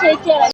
ചേച്ചിയാണ്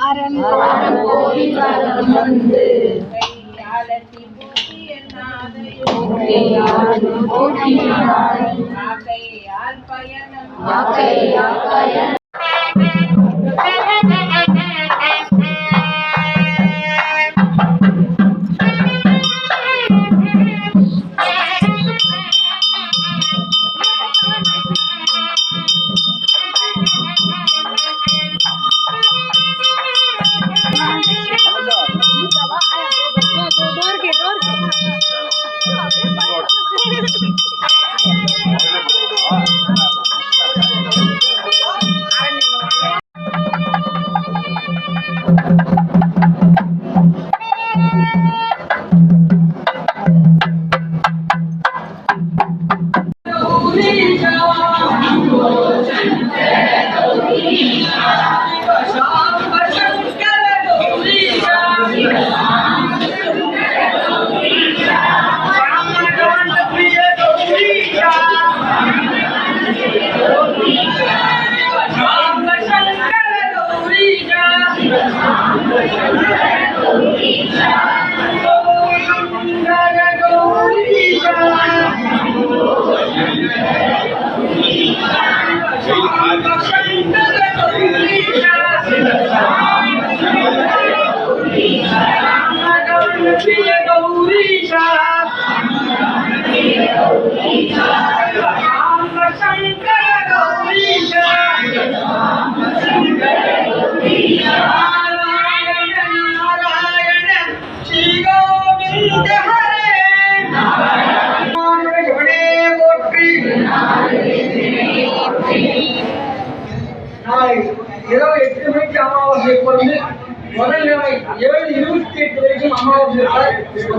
அரண் கோயில் வலம் வந்து கையாளத்தின் போட்டி என்னாதை வாக்கையால் பயணம்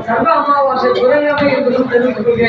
సర్వమావాసే గురనమే కృష్ణచంద్రుడు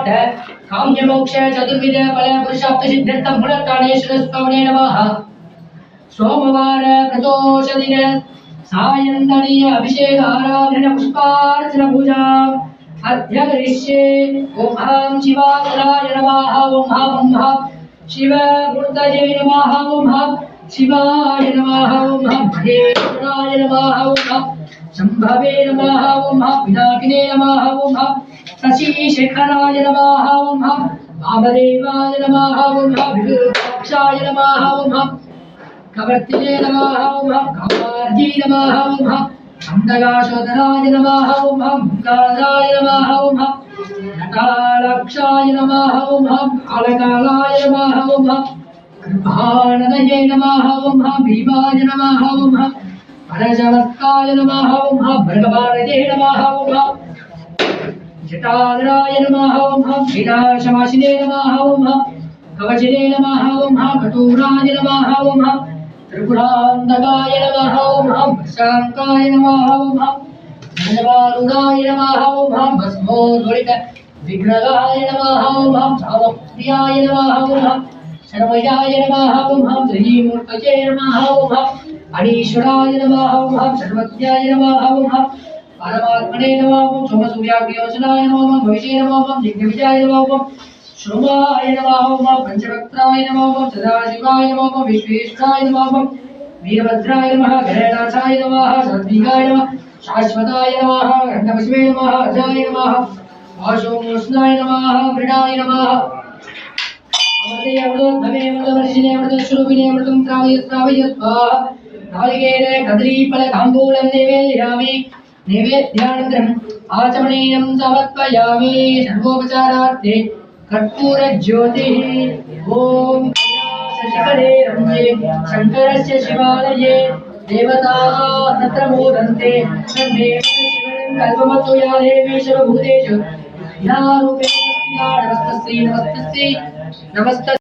पुरुषार्थ काम्य मोक्ष चतुर्विध फल पुरुषार्थ सिद्ध्यर्थम गुणकाणेश्वर स्वामिने नमः। सोमवार प्रदोषदिन सायन्तनीय अभिषेक आराधन पुष्पार्चन पूजा अद्य करिष्ये ॐ ह्रां शिवासनाय नमः ॐ ह्रां ॐ ह्रां शिवमूर्तये नमः ॐ ह्रां शिवाय नमः ॐ ह्रां महेश्वराय नमः ॐ ह्रां शम्भवे नमः ॐ ह्रां पिनाकिने नमः ॐ ह्रां शशिशेखराय नमः ॐ ह्रां वामदेवाय नमः ॐ ह्रां विरूपाक्षाय नमः ॐ ह्रां कवर्तिने नमः ॐ ह्रां कामार्जी नमः ॐ ह्रां अन्दगाशोदराय नमः ॐ ह्रां मुक्तादाय नमः ॐ ह्रां नटालक्षाय नमः ॐ ह्रां कालकालाय नमः ॐ ह्रां कृपाणदये नमः ॐ ह्रां भीमाय नमः ॐ ह्रां परशवस्ताय नमः ॐ ह्रां भर्गभारते नमः ॐ ह्रां जटाधराय नमः ॐ ह्रां विनाशवासिने नमः ॐ ह्रां कवचिने नमः ॐ ह्रां कटूराय नमः ॐ ह्रां त्रिपुरान्तकाय नमः ॐ ह्रां शाङ्काय नमः ॐ ह्रां धनवारुणाय नमः ॐ ह्रां भस्मोद्गलित विग्रहाय नमः ॐ ह्रां सामप्रियाय नमः ॐ ह्रां शर्मयाय नमः ॐ ह्रां त्रिमूर्तये नमः ॐ ह्रां अनीश्वराय नमः ॐ ह्रां सर्वज्ञाय नमः ॐ ह्रां परमात्मने नमः ॐ सोमसूर्याग्नियोजनाय नमः ॐ भविष्ये नमः ॐ दिग्विजयाय नमः ॐ श्रोमाय नमः ॐ पञ्चवक्त्राय नमः ॐ सदाशिवाय नमः ॐ विश्वेश्वराय नमः ॐ वीरभद्राय नमः गणनाथाय नमः सात्विकाय नमः शाश्वताय नमः गण्डपशुवे नमः अजाय नमः वासोमोष्णाय नमः मृणाय नमः अमृते अमृतोद्भवे अमृतवर्षिणे अमृतस्वरूपिणे अमृतं त्रावय त्रावय स्वाहा नालिकेरे कदलीफल ताम्बूलं निवेदयामि नैवेद्यानन्तरम् आचमनीयं समर्पयामि सर्वोपचारार्थे कर्पूरज्योतिः। ॐ शशिकरे रम्ये शङ्करस्य शिवालये देवताः तत्र मोदन्ते। सर्वे या देवी सर्वभूतेषु या रूपेण नमस्तस्यै। नमस्तस्यै। नमस्त